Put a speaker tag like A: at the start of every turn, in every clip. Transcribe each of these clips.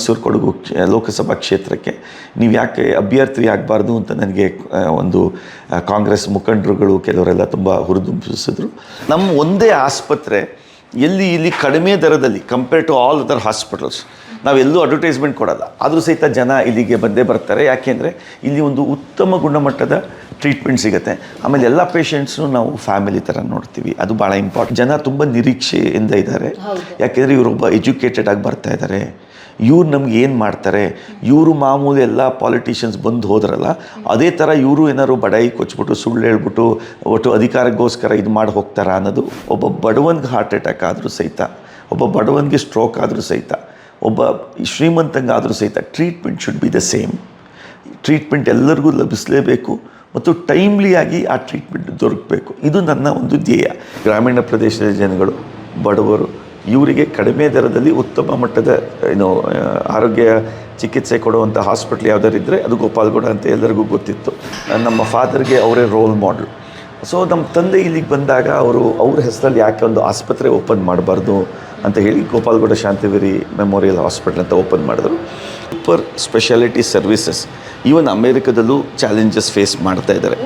A: ಮೈಸೂರು ಕೊಡಗು ಲೋಕಸಭಾ ಕ್ಷೇತ್ರಕ್ಕೆ. ನೀವು ಯಾಕೆ ಅಭ್ಯರ್ಥಿ ಆಗಬಾರ್ದು ಅಂತ ನನಗೆ ಒಂದು ಕಾಂಗ್ರೆಸ್ ಮುಖಂಡರುಗಳು ಕೆಲವರೆಲ್ಲ ತುಂಬ ಹುರಿದುಂಬಿಸಿದ್ರು. ನಮ್ಮ ಒಂದೇ ಆಸ್ಪತ್ರೆ ಎಲ್ಲಿ ಇಲ್ಲಿ ಕಡಿಮೆ ದರದಲ್ಲಿ compare to all other hospitals ನಾವೆಲ್ಲೂ advertisement ಕೊಡೋಲ್ಲ. ಆದರೂ ಸಹಿತ ಜನ ಇಲ್ಲಿಗೆ ಬಂದೇ ಬರ್ತಾರೆ. ಯಾಕೆಂದರೆ ಇಲ್ಲಿ ಒಂದು ಉತ್ತಮ ಗುಣಮಟ್ಟದ ಟ್ರೀಟ್ಮೆಂಟ್ ಸಿಗುತ್ತೆ. ಆಮೇಲೆ ಎಲ್ಲ ಪೇಷಂಟ್ಸ್ನು ನಾವು ಫ್ಯಾಮಿಲಿ ಥರ ನೋಡ್ತೀವಿ. ಅದು ಭಾಳ ಇಂಪಾರ್ಟೆಂಟ್ ಜನ ತುಂಬ ನಿರೀಕ್ಷೆಯಿಂದ ಇದ್ದಾರೆ. ಯಾಕೆಂದರೆ ಇವರೊಬ್ಬ ಎಜುಕೇಟೆಡ್ ಆಗಿ ಬರ್ತಾ ಇದ್ದಾರೆ. ಇವ್ರು ನಮ್ಗೆ ಏನು ಮಾಡ್ತಾರೆ? ಇವರು ಮಾಮೂಲಿ ಎಲ್ಲ ಪಾಲಿಟಿಷಿಯನ್ಸ್ ಬಂದು ಹೋದ್ರಲ್ಲ, ಅದೇ ಥರ ಇವರು ಏನಾದ್ರು ಬಡಾಯಿ ಕೊಚ್ಬಿಟ್ಟು ಸುಳ್ಳು ಹೇಳ್ಬಿಟ್ಟು ಒಟ್ಟು ಅಧಿಕಾರಕ್ಕೋಸ್ಕರ ಇದು ಮಾಡಿ ಹೋಗ್ತಾರ ಅನ್ನೋದು ಒಬ್ಬ ಬಡವನ್ಗೆ ಹಾರ್ಟ್ ಅಟ್ಯಾಕ್ ಆದರೂ ಸಹಿತ, ಒಬ್ಬ ಬಡವನಿಗೆ ಸ್ಟ್ರೋಕ್ ಆದರೂ ಸಹಿತ, ಒಬ್ಬ ಶ್ರೀಮಂತಂಗಾದರೂ ಸಹಿತ treatment should be the same treatment ಎಲ್ಲರಿಗೂ ಲಭಿಸಲೇಬೇಕು ಮತ್ತು ಟೈಮ್ಲಿಯಾಗಿ ಆ ಟ್ರೀಟ್ಮೆಂಟ್ ದೊರಕಬೇಕು. ಇದು ನನ್ನ ಒಂದು ಧ್ಯೇಯ. ಗ್ರಾಮೀಣ ಪ್ರದೇಶದ ಜನಗಳು, ಬಡವರು ಇವರಿಗೆ ಕಡಿಮೆ ದರದಲ್ಲಿ ಉತ್ತಮ ಮಟ್ಟದ ಏನು ಆರೋಗ್ಯ ಚಿಕಿತ್ಸೆ ಕೊಡುವಂಥ ಹಾಸ್ಪಿಟ್ಲ್ ಯಾವ್ದಾರು ಇದ್ದರೆ ಅದು ಗೋಪಾಲ್ಗೌಡ ಅಂತ ಎಲ್ಲರಿಗೂ ಗೊತ್ತಿತ್ತು. ನಮ್ಮ ಫಾದರ್ಗೆ ಅವರೇ ರೋಲ್ ಮಾಡಲ್ ಸೊ ನಮ್ಮ ತಂದೆ ಇಲ್ಲಿಗೆ ಬಂದಾಗ ಅವರು ಅವ್ರ ಹೆಸರಲ್ಲಿ ಯಾಕೆ ಒಂದು ಆಸ್ಪತ್ರೆ ಓಪನ್ ಮಾಡಬಾರ್ದು ಅಂತ ಹೇಳಿ ಗೋಪಾಲ್ಗೌಡ ಶಾಂತಿವೇರಿ ಮೆಮೋರಿಯಲ್ ಹಾಸ್ಪಿಟಲ್ ಅಂತ ಓಪನ್ ಮಾಡಿದ್ರು. ಸೂಪರ್ ಸ್ಪೆಷಾಲಿಟಿ ಸರ್ವಿಸಸ್ ಈವನ್ ಅಮೇರಿಕದಲ್ಲೂ ಚಾಲೆಂಜಸ್ ಫೇಸ್ ಮಾಡ್ತಾ ಇದ್ದಾರೆ.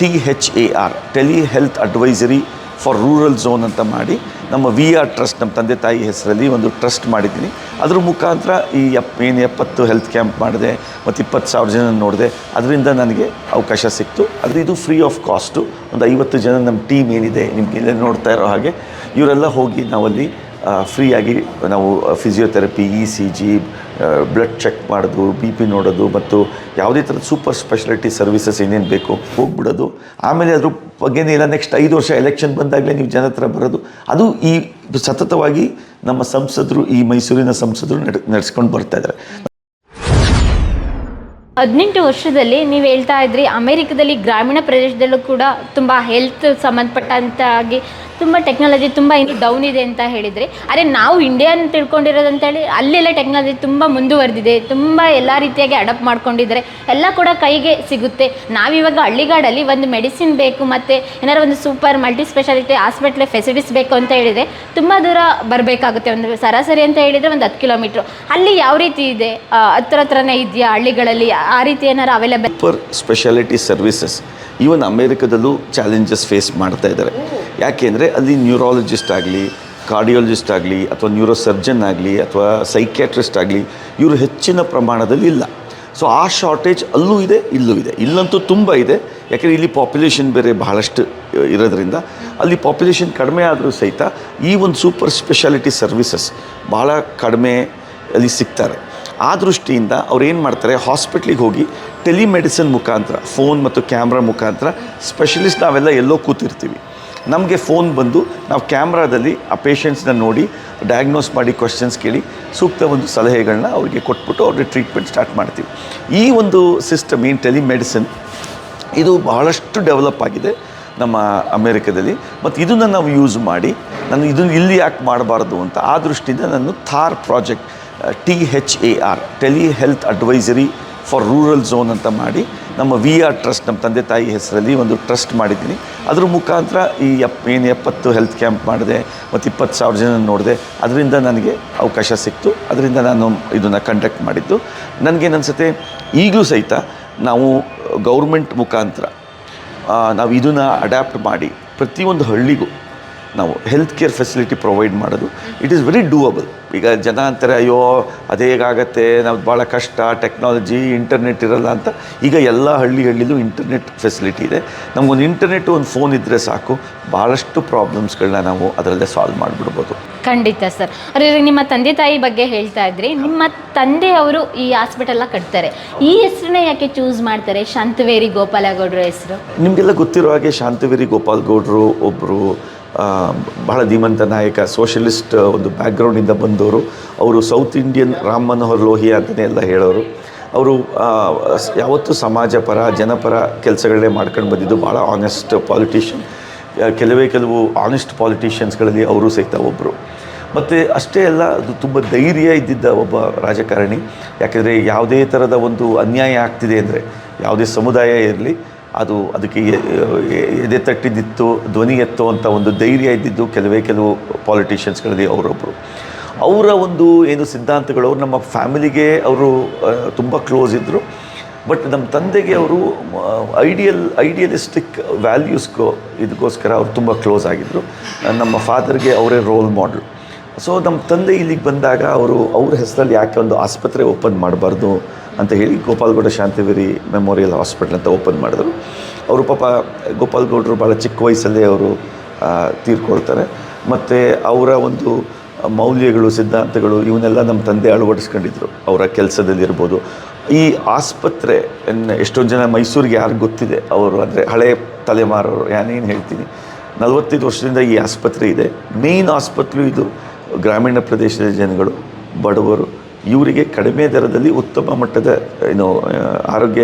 A: T H A R telehealth advisory for rural zone ಅಂತ ಮಾಡಿ ನಮ್ಮ ವಿ ಆರ್ ಟ್ರಸ್ಟ್ ನಮ್ಮ ತಂದೆ ತಾಯಿ ಹೆಸರಲ್ಲಿ ಒಂದು ಟ್ರಸ್ಟ್ ಮಾಡಿದ್ದೀನಿ. ಅದ್ರ ಮುಖಾಂತರ ಈ ಎಪ್, ಏನು ಎಪ್ಪತ್ತು ಹೆಲ್ತ್ ಕ್ಯಾಂಪ್ ಮಾಡಿದೆ, ಮತ್ತು ಇಪ್ಪತ್ತು ಸಾವಿರ ಜನ ನೋಡಿದೆ. ಅದರಿಂದ ನನಗೆ ಅವಕಾಶ ಸಿಕ್ತು. ಆದರೆ ಇದು ಫ್ರೀ ಆಫ್ ಕಾಸ್ಟು ಒಂದು ಐವತ್ತು ಜನ ನಮ್ಮ ಟೀಮ್ ಏನಿದೆ ನಿಮಗೆ ನೋಡ್ತಾ ಇರೋ ಹಾಗೆ, ಇವರೆಲ್ಲ ಹೋಗಿ ನಾವಲ್ಲಿ ಫ್ರೀಯಾಗಿ ನಾವು physiotherapy E C G blood check ಮಾಡೋದು ಬಿ ಪಿ ನೋಡೋದು ಮತ್ತು ಯಾವುದೇ ಥರದ ಸೂಪರ್ ಸ್ಪೆಷಾಲಿಟಿ ಸರ್ವಿಸಸ್ ಏನೇನು ಬೇಕು ಹೋಗ್ಬಿಡೋದು. ಆಮೇಲೆ ಅದ್ರ ಬಗ್ಗೆನೇ ಇಲ್ಲ ನೆಕ್ಸ್ಟ್ ಐದು ವರ್ಷ ಎಲೆಕ್ಷನ್ ಬಂದಾಗಲೇ ನೀವು ಜನ ಹತ್ರ ಬರೋದು. ಅದು ಈ ಸತತವಾಗಿ ನಮ್ಮ ಸಂಸದರು, ಈ ಮೈಸೂರಿನ ಸಂಸದರು ನಡ್, ನಡೆಸ್ಕೊಂಡು ಬರ್ತಾ ಇದ್ದಾರೆ
B: ಹದಿನೆಂಟು ವರ್ಷದಲ್ಲಿ ನೀವು ಹೇಳ್ತಾ ಇದ್ರಿ, ಅಮೆರಿಕದಲ್ಲಿ ಗ್ರಾಮೀಣ ಪ್ರದೇಶದಲ್ಲೂ ಕೂಡ ತುಂಬ ಹೆಲ್ತ್ ಸಂಬಂಧಪಟ್ಟಂತಾಗಿ ತುಂಬ ಟೆಕ್ನಾಲಜಿ ತುಂಬ ಇನ್ನು ಡೌನ್ ಇದೆ ಅಂತ ಹೇಳಿದರೆ. ಅರೆ ನಾವು ಇಂಡಿಯನ್ ತಿಳ್ಕೊಂಡಿರೋದಂತೇಳಿ ಅಲ್ಲೆಲ್ಲ ಟೆಕ್ನಾಲಜಿ ತುಂಬ ಮುಂದುವರೆದಿದೆ. ತುಂಬ ಎಲ್ಲ ರೀತಿಯಾಗಿ ಅಡಾಪ್ಟ್ ಮಾಡ್ಕೊಂಡಿದ್ದಾರೆ. ಎಲ್ಲ ಕೂಡ ಕೈಗೆ ಸಿಗುತ್ತೆ. ನಾವಿವಾಗ ಹಳ್ಳಿಗಾಡಲ್ಲಿ ಒಂದು ಮೆಡಿಸಿನ್ ಬೇಕು ಮತ್ತು ಏನಾರು ಒಂದು super multi speciality hospital facilities ಬೇಕು ಅಂತ ಹೇಳಿದರೆ ತುಂಬ ದೂರ ಬರಬೇಕಾಗುತ್ತೆ. ಒಂದು ಸರಾಸರಿ ಅಂತ ಹೇಳಿದರೆ ಒಂದು ಹತ್ತು ಕಿಲೋಮೀಟ್ರ್ ಅಲ್ಲಿ ಯಾವ ರೀತಿ ಇದೆ? ಹತ್ರ ಹತ್ರನೇ ಇದೆಯಾ ಹಳ್ಳಿಗಳಲ್ಲಿ? ಆ ರೀತಿ ಏನಾರು available
A: super speciality services even ಅಮೇರಿಕದಲ್ಲೂ challenges face ಮಾಡ್ತಾ ಇದ್ದಾರೆ. ಯಾಕೆಂದರೆ ಅಲ್ಲಿ ನ್ಯೂರಾಲಜಿಸ್ಟ್ ಆಗಲಿ ಕಾರ್ಡಿಯೋಲಜಿಸ್ಟ್ ಆಗಲಿ, ಅಥವಾ ನ್ಯೂರೋ ಸರ್ಜನ್ ಆಗಲಿ, ಅಥವಾ ಸೈಕ್ಯಾಟ್ರಿಸ್ಟ್ ಆಗಲಿ, ಇವರು ಹೆಚ್ಚಿನ ಪ್ರಮಾಣದಲ್ಲಿ ಇಲ್ಲ. ಸೊ ಆ ಶಾರ್ಟೇಜ್ ಅಲ್ಲೂ ಇದೆ, ಇಲ್ಲೂ ಇದೆ. ಇಲ್ಲಂತೂ ತುಂಬ ಇದೆ. ಯಾಕೆಂದರೆ ಇಲ್ಲಿ ಪಾಪ್ಯುಲೇಷನ್ ಬೇರೆ ಬಹಳಷ್ಟು ಇರೋದ್ರಿಂದ ಅಲ್ಲಿ ಪಾಪ್ಯುಲೇಷನ್ ಕಡಿಮೆ ಆದರೂ ಸಹಿತ ಈ ಒಂದು ಸೂಪರ್ ಸ್ಪೆಷಾಲಿಟಿ ಸರ್ವಿಸಸ್ ಭಾಳ ಕಡಿಮೆ ಅಲ್ಲಿ ಸಿಗ್ತಾರೆ. ಆ ದೃಷ್ಟಿಯಿಂದ ಅವ್ರು ಏನು ಮಾಡ್ತಾರೆ ಹಾಸ್ಪಿಟ್ಲಿಗೆ ಹೋಗಿ ಟೆಲಿಮೆಡಿಸಿನ್ ಮುಖಾಂತರ ಫೋನ್ ಮತ್ತು ಕ್ಯಾಮ್ರಾ ಮುಖಾಂತರ ಸ್ಪೆಷಲಿಸ್ಟ್ ನಾವೆಲ್ಲ ಎಲ್ಲೋ ಕೂತಿರ್ತೀವಿ. ನಮಗೆ ಫೋನ್ ಬಂದು ನಾವು ಕ್ಯಾಮ್ರಾದಲ್ಲಿ ಆ ಪೇಷಂಟ್ಸ್ನ ನೋಡಿ ಡಯಾಗ್ನೋಸ್ ಮಾಡಿ ಕ್ವಶನ್ಸ್ ಕೇಳಿ, ಸೂಕ್ತ ಒಂದು ಸಲಹೆಗಳನ್ನ ಅವರಿಗೆ ಕೊಟ್ಬಿಟ್ಟು ಅವ್ರಿಗೆ ಟ್ರೀಟ್ಮೆಂಟ್ ಸ್ಟಾರ್ಟ್ ಮಾಡ್ತೀವಿ. ಈ ಒಂದು ಸಿಸ್ಟಮ್ ಏನು ಟೆಲಿಮೆಡಿಸಿನ್ ಇದು ಬಹಳಷ್ಟು ಡೆವಲಪ್ ಆಗಿದೆ ನಮ್ಮ ಅಮೇರಿಕದಲ್ಲಿ. ಮತ್ತು ಇದನ್ನು ನಾವು ಯೂಸ್ ಮಾಡಿ, ನಾನು ಇದನ್ನು ಇಲ್ಲಿ ಯಾಕೆ ಮಾಡಬಾರ್ದು ಅಂತ ಆ ದೃಷ್ಟಿಯಿಂದ ನಾನು THAR project T H A R telehealth advisory for rural zone ಅಂತ ಮಾಡಿ ನಮ್ಮ ವಿ ಆರ್ ಟ್ರಸ್ಟ್ ನಮ್ಮ ತಂದೆ ತಾಯಿ ಹೆಸರಲ್ಲಿ ಒಂದು ಟ್ರಸ್ಟ್ ಮಾಡಿದ್ದೀನಿ. ಅದ್ರ ಮುಖಾಂತರ ಈ ಎಪ್, ಏನು ಎಪ್ಪತ್ತು ಹೆಲ್ತ್ ಕ್ಯಾಂಪ್ ಮಾಡಿದೆ, ಮತ್ತು ಇಪ್ಪತ್ತು ಸಾವಿರ ಜನ ನೋಡಿದೆ. ಅದರಿಂದ ನನಗೆ ಅವಕಾಶ ಸಿಕ್ತು. ಅದರಿಂದ ನಾನು ಇದನ್ನು ಕಂಡಕ್ಟ್ ಮಾಡಿದ್ದು. ನನಗೇನು ಅನಿಸುತ್ತೆ ಈಗಲೂ ಸಹಿತ ನಾವು ಗೌರ್ಮೆಂಟ್ ಮುಖಾಂತರ ನಾವು ಇದನ್ನು ಅಡ್ಯಾಪ್ಟ್ ಮಾಡಿ ಪ್ರತಿಯೊಂದು ಹಳ್ಳಿಗೂ ನಾವು ಹೆಲ್ತ್ ಕೇರ್ ಫೆಸಿಲಿಟಿ ಪ್ರೊವೈಡ್ ಮಾಡೋದು. ಇಟ್ ಈಸ್ ವೆರಿ ಡೂವಬಲ್ ಈಗ ಜನ ಅಂತಾರೆ ಅಯ್ಯೋ ಅದು ಹೇಗಾಗತ್ತೆ? ನಾವು ಭಾಳ ಕಷ್ಟ ಟೆಕ್ನಾಲಜಿ ಇಂಟರ್ನೆಟ್ ಇರಲ್ಲ ಅಂತ. ಈಗ ಎಲ್ಲ ಹಳ್ಳಿ ಹಳ್ಳಿಲೂ ಇಂಟರ್ನೆಟ್ ಫೆಸಿಲಿಟಿ ಇದೆ. ನಮಗೊಂದು ಇಂಟರ್ನೆಟ್ ಒಂದು ಫೋನ್ ಇದ್ದರೆ ಸಾಕು. ಭಾಳಷ್ಟು ಪ್ರಾಬ್ಲಮ್ಸ್ಗಳನ್ನ ನಾವು ಅದರಲ್ಲೇ ಸಾಲ್ವ್ ಮಾಡಿಬಿಡ್ಬೋದು.
B: ಖಂಡಿತ ಸರ್. ಅವ್ರು ನಿಮ್ಮ ತಂದೆ ತಾಯಿ ಬಗ್ಗೆ ಹೇಳ್ತಾ ಇದ್ರಿ ನಿಮ್ಮ ತಂದೆ ಅವರು ಈ ಹಾಸ್ಪಿಟಲ್ನ ಕಟ್ತಾರೆ. ಈ ಹೆಸರನ್ನ ಯಾಕೆ ಚೂಸ್ ಮಾಡ್ತಾರೆ? ಶಾಂತವೇರಿ ಗೋಪಾಲಗೌಡ್ರ ಹೆಸರು.
A: ನಿಮಗೆಲ್ಲ ಗೊತ್ತಿರೋ ಹಾಗೆ ಶಾಂತವೇರಿ ಗೋಪಾಲ್ ಗೌಡ್ರು ಒಬ್ಬರು ಬಹಳ ಧೀಮಂತ ನಾಯಕ ಸೋಷಲಿಸ್ಟ್ ಒಂದು ಬ್ಯಾಕ್ಗ್ರೌಂಡಿಂದ ಬಂದವರು. ಅವರು ಸೌತ್ ಇಂಡಿಯನ್ ರಾಮ್ ಮನೋಹರ್ ಲೋಹಿಯಾ ಅಂತಲೇ ಎಲ್ಲ ಹೇಳೋರು. ಅವರು ಯಾವತ್ತೂ ಸಮಾಜ ಪರ ಜನಪರ ಕೆಲಸಗಳನ್ನೇ ಮಾಡ್ಕೊಂಡು ಬಂದಿದ್ದು ಭಾಳ ಆನೆಸ್ಟ್ ಪಾಲಿಟಿಷಿಯನ್ ಕೆಲವೇ ಕೆಲವು ಆನೆಸ್ಟ್ ಪಾಲಿಟಿಷಿಯನ್ಸ್ಗಳಲ್ಲಿ ಅವರು ಸಹಿತ ಒಬ್ಬರು ಮತ್ತು ಅಷ್ಟೇ ಅಲ್ಲ, ಅದು ತುಂಬ ಧೈರ್ಯ ಇದ್ದಿದ್ದ ಒಬ್ಬ ರಾಜಕಾರಣಿ. ಯಾಕೆಂದರೆ ಯಾವುದೇ ಥರದ ಒಂದು ಅನ್ಯಾಯ ಆಗ್ತಿದೆ ಅಂದರೆ, ಯಾವುದೇ ಸಮುದಾಯ ಇರಲಿ ಅದು ಅದಕ್ಕೆ ಎದೆ ತಟ್ಟಿದ್ದಿತ್ತು ಧ್ವನಿ ಎತ್ತೋ ಅಂತ ಒಂದು ಧೈರ್ಯ ಇದ್ದಿದ್ದು ಕೆಲವೇ ಕೆಲವು ಪಾಲಿಟಿಷಿಯನ್ಸ್ಗಳಲ್ಲಿ ಅವರೊಬ್ಬರು ಅವರ ಒಂದು ಏನು ಸಿದ್ಧಾಂತಗಳು, ಅವರು ನಮ್ಮ ಫ್ಯಾಮಿಲಿಗೆ ಅವರು ತುಂಬ ಕ್ಲೋಸ್ ಇದ್ದರು ಬಟ್ ನಮ್ಮ ತಂದೆಗೆ ಅವರು ಐಡಿಯಲ್ ಐಡಿಯಲಿಸ್ಟಿಕ್ ವ್ಯಾಲ್ಯೂಸ್ಗೋ ಇದಕ್ಕೋಸ್ಕರ ಅವರು ತುಂಬ ಕ್ಲೋಸ್ ಆಗಿದ್ದರು ನಮ್ಮ ಫಾದರ್ಗೆ ಅವರೇ ರೋಲ್ ಮಾಡಲ್ ಸೊ ನಮ್ಮ ತಂದೆ ಇಲ್ಲಿಗೆ ಬಂದಾಗ ಅವರು ಅವ್ರ ಹೆಸರಲ್ಲಿ ಯಾಕೆ ಒಂದು ಆಸ್ಪತ್ರೆ ಓಪನ್ ಮಾಡಬಾರ್ದು ಅಂತ ಹೇಳಿ ಗೋಪಾಲ್ಗೌಡ ಶಾಂತಿವೀರಿ ಮೆಮೋರಿಯಲ್ ಹಾಸ್ಪಿಟಲ್ ಅಂತ ಓಪನ್ ಮಾಡಿದ್ರು. ಅವರು ಪಾಪ ಗೋಪಾಲ್ಗೌಡರು ಭಾಳ ಚಿಕ್ಕ ವಯಸ್ಸಲ್ಲೇ ಅವರು ತೀರ್ಕೊಳ್ತಾರೆ. ಮತ್ತು ಅವರ ಒಂದು ಮೌಲ್ಯಗಳು, ಸಿದ್ಧಾಂತಗಳು ಇವನ್ನೆಲ್ಲ ನಮ್ಮ ತಂದೆ ಅಳವಡಿಸ್ಕೊಂಡಿದ್ರು. ಅವರ ಕೆಲಸದಲ್ಲಿರ್ಬೋದು. ಈ ಆಸ್ಪತ್ರೆ ಎಷ್ಟೊಂದು ಜನ ಮೈಸೂರಿಗೆ ಯಾರು ಗೊತ್ತಿದೆ? ಅವರು ಅಂದರೆ ಹಳೆ ತಲೆಮಾರವರು ಯಾನೇನು ಹೇಳ್ತೀನಿ. ನಲವತ್ತೈದು ವರ್ಷದಿಂದ ಈ ಆಸ್ಪತ್ರೆ ಇದೆ. ಮೇನ್ ಆಸ್ಪತ್ರೆ ಇದು. ಗ್ರಾಮೀಣ ಪ್ರದೇಶದ ಜನಗಳು, ಬಡವರು, ಇವರಿಗೆ ಕಡಿಮೆ ದರದಲ್ಲಿ ಉತ್ತಮ ಮಟ್ಟದ ಏನು ಆರೋಗ್ಯ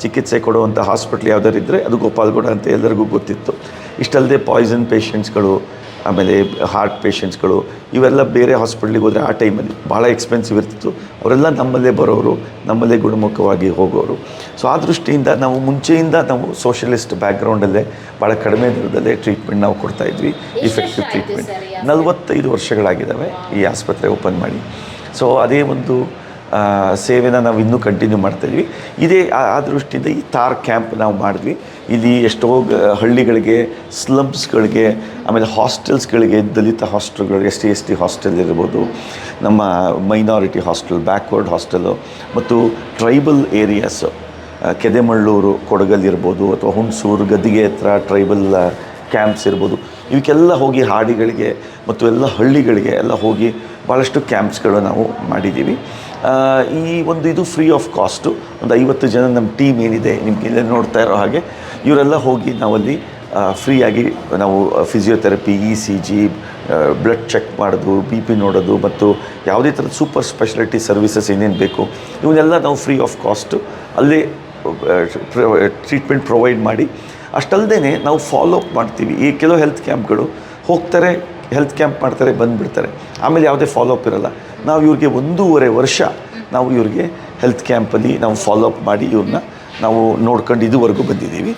A: ಚಿಕಿತ್ಸೆ ಕೊಡುವಂಥ ಹಾಸ್ಪಿಟ್ಲ್ ಯಾವ್ದಾರು ಇದ್ದರೆ ಅದು ಗೋಪಾಲ್ಗೌಡ ಅಂತ ಎಲ್ಲರಿಗೂ ಗೊತ್ತಿತ್ತು. ಇಷ್ಟಲ್ಲದೆ ಪಾಯ್ಸನ್ ಪೇಷಂಟ್ಸ್ಗಳು ಆಮೇಲೆ ಹಾರ್ಟ್ ಪೇಷಂಟ್ಸ್ಗಳು ಇವೆಲ್ಲ ಬೇರೆ ಹಾಸ್ಪಿಟ್ಲಿಗೆ ಹೋದರೆ ಆ ಟೈಮಲ್ಲಿ ಭಾಳ ಎಕ್ಸ್ಪೆನ್ಸಿವ್ ಇರ್ತಿತ್ತು. ಅವರೆಲ್ಲ ನಮ್ಮಲ್ಲೇ ಬರೋರು ನಮ್ಮಲ್ಲೇ ಗುಣಮುಖವಾಗಿ ಹೋಗೋರು. ಸೊ ಆ ದೃಷ್ಟಿಯಿಂದ ನಾವು ಮುಂಚೆಯಿಂದ ನಾವು ಸೋಷಲಿಸ್ಟ್ ಬ್ಯಾಕ್ಗ್ರೌಂಡಲ್ಲೇ ಭಾಳ ಕಡಿಮೆ ದರದಲ್ಲೇ ಟ್ರೀಟ್ಮೆಂಟ್ ನಾವು ಕೊಡ್ತಾ ಇದ್ವಿ. ಇಫೆಕ್ಟಿವ್ ಟ್ರೀಟ್ಮೆಂಟ್ ನಲವತ್ತೈದು ವರ್ಷಗಳಾಗಿದ್ದಾವೆ ಈ ಆಸ್ಪತ್ರೆ ಓಪನ್ ಮಾಡಿ. ಸೊ ಅದೇ ಒಂದು ಸೇವೆನ ನಾವು ಇನ್ನೂ ಕಂಟಿನ್ಯೂ ಮಾಡ್ತಾಯಿದ್ವಿ ಇದೇ ಆ ದೃಷ್ಟಿಯಿಂದ ಈ ತಾರ್ ಕ್ಯಾಂಪ್ ನಾವು ಮಾಡಿದ್ವಿ. ಇಲ್ಲಿ ಎಷ್ಟೋ ಹಳ್ಳಿಗಳಿಗೆ ಸ್ಲಮ್ಸ್ಗಳಿಗೆ ಆಮೇಲೆ ಹಾಸ್ಟೆಲ್ಸ್ಗಳಿಗೆ ದಲಿತ ಹಾಸ್ಟೆಲ್ಗಳು S T S T hostel ಇರ್ಬೋದು, ನಮ್ಮ ಮೈನಾರಿಟಿ ಹಾಸ್ಟೆಲ್ ಬ್ಯಾಕ್ವರ್ಡ್ ಹಾಸ್ಟೆಲು ಮತ್ತು ಟ್ರೈಬಲ್ ಏರಿಯಾಸು ಕೆದೆಮಳ್ಳೂರು ಕೊಡಗಲ್ ಇರ್ಬೋದು ಅಥವಾ ಹುಣಸೂರು, ಗದ್ದಿಗೆ ಹತ್ರ ಟ್ರೈಬಲ್ ಕ್ಯಾಂಪ್ಸ್ ಇರ್ಬೋದು. ಇವಕ್ಕೆಲ್ಲ ಹೋಗಿ ಹಾಡಿಗಳಿಗೆ ಮತ್ತು ಎಲ್ಲ ಹಳ್ಳಿಗಳಿಗೆ ಎಲ್ಲ ಹೋಗಿ ಭಾಳಷ್ಟು ಕ್ಯಾಂಪ್ಸ್ಗಳು ನಾವು ಮಾಡಿದ್ದೀವಿ. ಈ ಒಂದು ಇದು ಫ್ರೀ ಆಫ್ ಕಾಸ್ಟು. ಒಂದು ಐವತ್ತು ಜನ ನಮ್ಮ ಟೀಮ್ ಏನಿದೆ ನಿಮ್ಗೆ ಇಲ್ಲೇ ನೋಡ್ತಾ ಇರೋ ಹಾಗೆ, ಇವರೆಲ್ಲ ಹೋಗಿ ನಾವಲ್ಲಿ ಫ್ರೀಯಾಗಿ ನಾವು physiotherapy, E C G blood check ಮಾಡೋದು, ಬಿ ಪಿ ನೋಡೋದು ಮತ್ತು ಯಾವುದೇ ಥರದ ಸೂಪರ್ ಸ್ಪೆಷಾಲಿಟಿ ಸರ್ವಿಸಸ್ ಏನೇನು ಬೇಕು, ಇವನ್ನೆಲ್ಲ ನಾವು ಫ್ರೀ ಆಫ್ ಕಾಸ್ಟು. ಅಲ್ಲಿ ಟ್ರೀಟ್ಮೆಂಟ್ ಪ್ರೊವೈಡ್ ಮಾಡಿ ಅಷ್ಟಲ್ಲದೆ ನಾವು ಫಾಲೋ ಅಪ್ ಮಾಡ್ತೀವಿ. ಈ ಕೆಲವು ಹೆಲ್ತ್ ಕ್ಯಾಂಪ್ಗಳು ಹೋಗ್ತಾರೆ ಹೆಲ್ತ್ ಕ್ಯಾಂಪ್ ಮಾಡ್ತಾರೆ, ಬಂದುಬಿಡ್ತಾರೆ. ಆಮೇಲೆ ಯಾವುದೇ ಫಾಲೋ ಅಪ್ ಇರಲ್ಲ. ನಾವು ಇವ್ರಿಗೆ ಒಂದೂವರೆ ವರ್ಷ ನಾವು ಇವ್ರಿಗೆ ಹೆಲ್ತ್ ಕ್ಯಾಂಪಲ್ಲಿ ನಾವು ಫಾಲೋ ಅಪ್ ಮಾಡಿ ಇವ್ರನ್ನ ನಾವು ನೋಡ್ಕೊಂಡು ಇದುವರೆಗೂ ಬಂದಿದ್ದೀವಿ.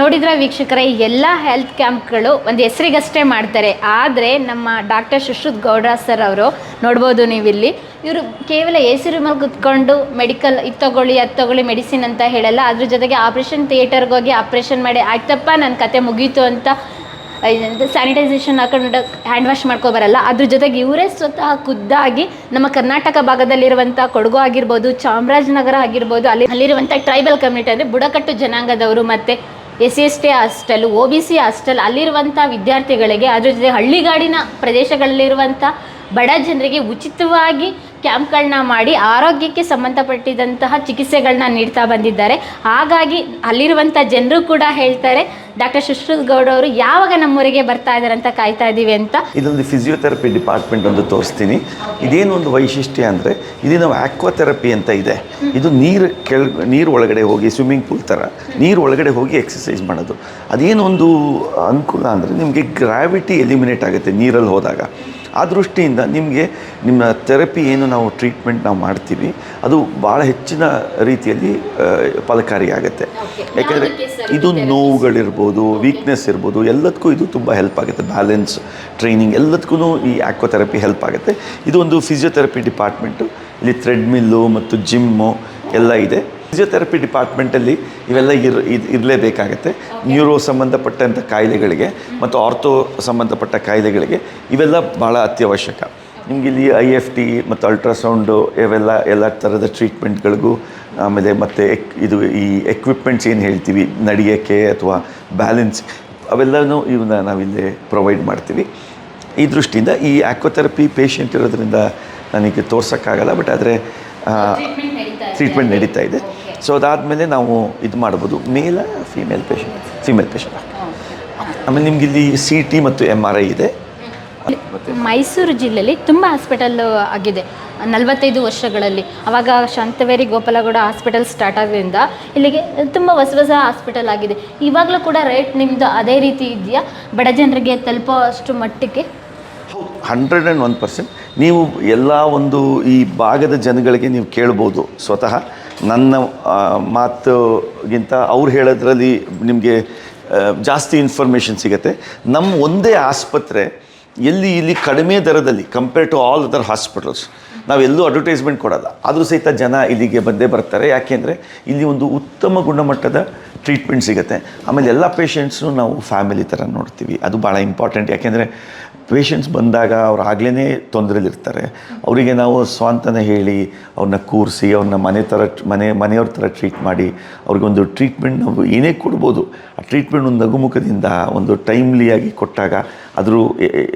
B: ನೋಡಿದ್ರೆ ವೀಕ್ಷಕರೇ, ಈ ಎಲ್ಲ ಹೆಲ್ತ್ ಕ್ಯಾಂಪ್ಗಳು ಒಂದು ಹೆಸರಿಗಷ್ಟೇ ಮಾಡ್ತಾರೆ. ಆದರೆ ನಮ್ಮ ಡಾಕ್ಟರ್ ಸುಶ್ರುತ್ ಗೌಡ ಸರ್ ಅವರು ನೋಡ್ಬೋದು ನೀವಿಲ್ಲಿ. ಇವರು ಕೇವಲ ಎ ಸಿ ರೂಮಲ್ಲಿ ಕುತ್ಕೊಂಡು ಮೆಡಿಕಲ್ ಇದು ತಗೊಳ್ಳಿ, ಅದು ತಗೊಳ್ಳಿ, ಮೆಡಿಸಿನ್ ಅಂತ ಹೇಳಲ್ಲ. ಅದ್ರ ಜೊತೆಗೆ ಆಪ್ರೇಷನ್ ಥಿಯೇಟರ್ಗೆ ಹೋಗಿ ಆಪ್ರೇಷನ್ ಮಾಡಿ, ಆಯ್ತಪ್ಪ ನನ್ನ ಕತೆ ಮುಗೀತು ಅಂತ ಸ್ಯಾನಿಟೈಸೇಷನ್ ಹಾಕೊಂಡು ಹ್ಯಾಂಡ್ ವಾಶ್ ಮಾಡ್ಕೊಬರಲ್ಲ ಅದ್ರ ಜೊತೆಗೆ ಇವರೇ ಸ್ವತಃ ಖುದ್ದಾಗಿ ನಮ್ಮ ಕರ್ನಾಟಕ ಭಾಗದಲ್ಲಿರುವಂಥ ಕೊಡಗು ಆಗಿರ್ಬೋದು, ಚಾಮರಾಜನಗರ ಆಗಿರ್ಬೋದು, ಅಲ್ಲಿ ಅಲ್ಲಿರುವಂಥ ಟ್ರೈಬಲ್ ಕಮ್ಯುನಿಟಿ ಅಂದರೆ ಬುಡಕಟ್ಟು ಜನಾಂಗದವರು ಮತ್ತು S C S T hostel O B C hostel, ಅಲ್ಲಿರುವಂಥ ವಿದ್ಯಾರ್ಥಿಗಳಿಗೆ ಅದ್ರ ಜೊತೆ ಹಳ್ಳಿಗಾಡಿನ ಪ್ರದೇಶಗಳಲ್ಲಿರುವಂಥ ಬಡ ಜನರಿಗೆ ಉಚಿತವಾಗಿ ಕ್ಯಾಂಪ್ಗಳನ್ನ ಮಾಡಿ ಆರೋಗ್ಯಕ್ಕೆ ಸಂಬಂಧಪಟ್ಟಿದಂತಹ ಚಿಕಿತ್ಸೆಗಳನ್ನ ನೀಡ್ತಾ ಬಂದಿದ್ದಾರೆ. ಹಾಗಾಗಿ ಅಲ್ಲಿರುವಂಥ ಜನರು ಕೂಡ ಹೇಳ್ತಾರೆ, ಡಾಕ್ಟರ್ ಸುಶ್ರುತ್ ಗೌಡ ಅವರು ಯಾವಾಗ ನಮ್ಮೂರಿಗೆ ಬರ್ತಾ ಇದ್ದಾರೆ ಅಂತ ಕಾಯ್ತಾ ಇದ್ದೀವಿ ಅಂತ.
A: ಇದೊಂದು ಫಿಸಿಯೋಥೆರಪಿ ಡಿಪಾರ್ಟ್ಮೆಂಟ್ ಒಂದು ತೋರಿಸ್ತೀನಿ. ಇದೇನು ಒಂದು ವೈಶಿಷ್ಟ್ಯ ಅಂದರೆ, ಇದು ನಾವು ಆಕ್ವಾಥೆರಪಿ ಅಂತ ಇದೆ. ಇದು ನೀರು ಕೆಳ ನೀರು ಒಳಗಡೆ ಹೋಗಿ ಸ್ವಿಮ್ಮಿಂಗ್ ಪೂಲ್ ಥರ ನೀರು ಒಳಗಡೆ ಹೋಗಿ ಎಕ್ಸಸೈಸ್ ಮಾಡೋದು. ಅದೇನೊಂದು ಅನುಕೂಲ ಅಂದರೆ ನಿಮಗೆ ಗ್ರಾವಿಟಿ ಎಲಿಮಿನೇಟ್ ಆಗುತ್ತೆ ನೀರಲ್ಲಿ ಹೋದಾಗ. ಆ ದೃಷ್ಟಿಯಿಂದ ನಿಮಗೆ ನಿಮ್ಮ ಥೆರಪಿ ಏನು ನಾವು ಟ್ರೀಟ್ಮೆಂಟ್ ನಾವು ಮಾಡ್ತೀವಿ ಅದು ಭಾಳ ಹೆಚ್ಚಿನ ರೀತಿಯಲ್ಲಿ ಫಲಕಾರಿಯಾಗುತ್ತೆ ಯಾಕೆಂದರೆ ಇದು ನೋವುಗಳಿರ್ಬೋದು ವೀಕ್ನೆಸ್ ಇರ್ಬೋದು ಎಲ್ಲದಕ್ಕೂ ಇದು ತುಂಬ ಹೆಲ್ಪ್ ಆಗುತ್ತೆ. ಬ್ಯಾಲೆನ್ಸ್ ಟ್ರೈನಿಂಗ್ ಎಲ್ಲದಕ್ಕೂ ಈ ಆಕ್ವಾಥೆರಪಿ ಹೆಲ್ಪ್ ಆಗುತ್ತೆ. ಇದು ಒಂದು ಫಿಸಿಯೋಥೆರಪಿ ಡಿಪಾರ್ಟ್ಮೆಂಟು ಇಲ್ಲಿ ಥ್ರೆಡ್ಮಿಲ್ಲು ಮತ್ತು ಜಿಮ್ಮು ಎಲ್ಲ ಇದೆ. ಫಿಸಿಯೋಥೆರಪಿ ಡಿಪಾರ್ಟ್ಮೆಂಟಲ್ಲಿ ಇವೆಲ್ಲ ಇರ್ ಇರಲೇಬೇಕಾಗುತ್ತೆ. ಇರಲೇಬೇಕಾಗತ್ತೆ ನ್ಯೂರೋ ಸಂಬಂಧಪಟ್ಟಂಥ ಕಾಯಿಲೆಗಳಿಗೆ ಮತ್ತು ಆರ್ಥೋ ಸಂಬಂಧಪಟ್ಟ ಕಾಯಿಲೆಗಳಿಗೆ ಇವೆಲ್ಲ ಭಾಳ ಅತ್ಯವಶ್ಯಕ. ನಿಮ್ಗೆ ಇಲ್ಲಿ ಐ ಎಫ್ ಟಿ ಮತ್ತು ಅಲ್ಟ್ರಾಸೌಂಡು ಇವೆಲ್ಲ ಎಲ್ಲ ಥರದ ಟ್ರೀಟ್ಮೆಂಟ್ಗಳಿಗೂ ಆಮೇಲೆ ಮತ್ತು ಎಕ್ ಇದು ಈ ಎಕ್ವಿಪ್ಮೆಂಟ್ಸ್ ಏನು ಹೇಳ್ತೀವಿ ನಡೆಯೋಕ್ಕೆ ಅಥವಾ ಬ್ಯಾಲೆನ್ಸ್ ಅವೆಲ್ಲನೂ ಇವನ್ನ ನಾವಿಲ್ಲಿ ಪ್ರೊವೈಡ್ ಮಾಡ್ತೀವಿ. ಈ ದೃಷ್ಟಿಯಿಂದ ಈ ಆಕ್ವಥೆರಪಿ ಪೇಷಂಟ್ ಇರೋದ್ರಿಂದ ನನಗೆ ತೋರ್ಸೋಕ್ಕಾಗಲ್ಲ ಬಟ್ ಆದರೆ ಟ್ರೀಟ್ಮೆಂಟ್ ನಡೀತಾ ಇದೆ. ಸೊ ಅದಾದಮೇಲೆ ನಾವು ಇದು ಮಾಡ್ಬೋದು. ಮೇಲ ಫೀಮೇಲ್ ಪೇಷಂಟ್ ಫೀಮೇಲ್ ಪೇಷಂಟ್ ಆಮೇಲೆ ನಿಮ್ಗೆ ಇಲ್ಲಿ ಸಿ ಟಿ ಮತ್ತು ಎಂ ಆರ್ ಐ ಇದೆ.
B: ಮೈಸೂರು ಜಿಲ್ಲೆಯಲ್ಲಿ ತುಂಬ ಹಾಸ್ಪಿಟಲ್ ಆಗಿದೆ. ನಲವತ್ತೈದು ವರ್ಷಗಳಲ್ಲಿ. ಅವಾಗ ಶಾಂತವೇರಿ ಗೋಪಾಲಗೌಡ ಹಾಸ್ಪಿಟಲ್ ಸ್ಟಾರ್ಟ್ ಆಗೋದ್ರಿಂದ ಇಲ್ಲಿಗೆ ತುಂಬ ಹೊಸ ಹೊಸ ಹಾಸ್ಪಿಟಲ್ ಆಗಿದೆ. ಇವಾಗಲೂ ಕೂಡ ರೇಟ್ ನಿಮ್ಮದು ಅದೇ ರೀತಿ ಇದೆಯಾ? ಬಡ ಜನರಿಗೆ ತಲುಪೋ ಅಷ್ಟು ಮಟ್ಟಕ್ಕೆ
A: ಹಂಡ್ರೆಡ್ ಆ್ಯಂಡ್ ಒನ್ ಪರ್ಸೆಂಟ್ ನೀವು ಎಲ್ಲ ಒಂದು ಈ ಭಾಗದ ಜನಗಳಿಗೆ ನೀವು ಕೇಳ್ಬೋದು ಸ್ವತಃ. ನನ್ನ ಮಾತುಗಿಂತ ಅವ್ರು ಹೇಳೋದ್ರಲ್ಲಿ ನಿಮಗೆ ಜಾಸ್ತಿ ಇನ್ಫಾರ್ಮೇಷನ್ ಸಿಗುತ್ತೆ. ನಮ್ಮ ಒಂದೇ ಆಸ್ಪತ್ರೆ ಎಲ್ಲಿ ಇಲ್ಲಿ ಕಡಿಮೆ ದರದಲ್ಲಿ compare to all other hospitals ನಾವೆಲ್ಲೂ advertisement ಕೊಡೋಲ್ಲ. ಆದರೂ ಸಹಿತ ಜನ ಇಲ್ಲಿಗೆ ಬಂದೇ ಬರ್ತಾರೆ. ಯಾಕೆಂದರೆ ಇಲ್ಲಿ ಒಂದು ಉತ್ತಮ ಗುಣಮಟ್ಟದ ಟ್ರೀಟ್ಮೆಂಟ್ ಸಿಗುತ್ತೆ. ಆಮೇಲೆ ಎಲ್ಲ ಪೇಷಂಟ್ಸ್ನು ನಾವು ಫ್ಯಾಮಿಲಿ ಥರ ನೋಡ್ತೀವಿ. ಅದು ಭಾಳ ಇಂಪಾರ್ಟೆಂಟ್ ಯಾಕೆಂದರೆ ಪೇಷಂಟ್ಸ್ ಬಂದಾಗ ಅವ್ರು ಆಗ್ಲೇ ತೊಂದರೆಲಿರ್ತಾರೆ. ಅವರಿಗೆ ನಾವು ಸ್ವಾಂತನ ಹೇಳಿ ಅವ್ರನ್ನ ಕೂರಿಸಿ ಅವ್ರನ್ನ ಮನೆ ಥರ ಮನೆ, ಮನೆಯವ್ರ ಥರ ಟ್ರೀಟ್ ಮಾಡಿ ಅವ್ರಿಗೊಂದು ಟ್ರೀಟ್ಮೆಂಟ್ ನಾವು ಏನೇ ಕೊಡ್ಬೋದು. ಆ ಟ್ರೀಟ್ಮೆಂಟ್ ಒಂದು ನಗುಮುಖದಿಂದ, ಒಂದು ಟೈಮ್ಲಿಯಾಗಿ ಕೊಟ್ಟಾಗ ಅದ್ರ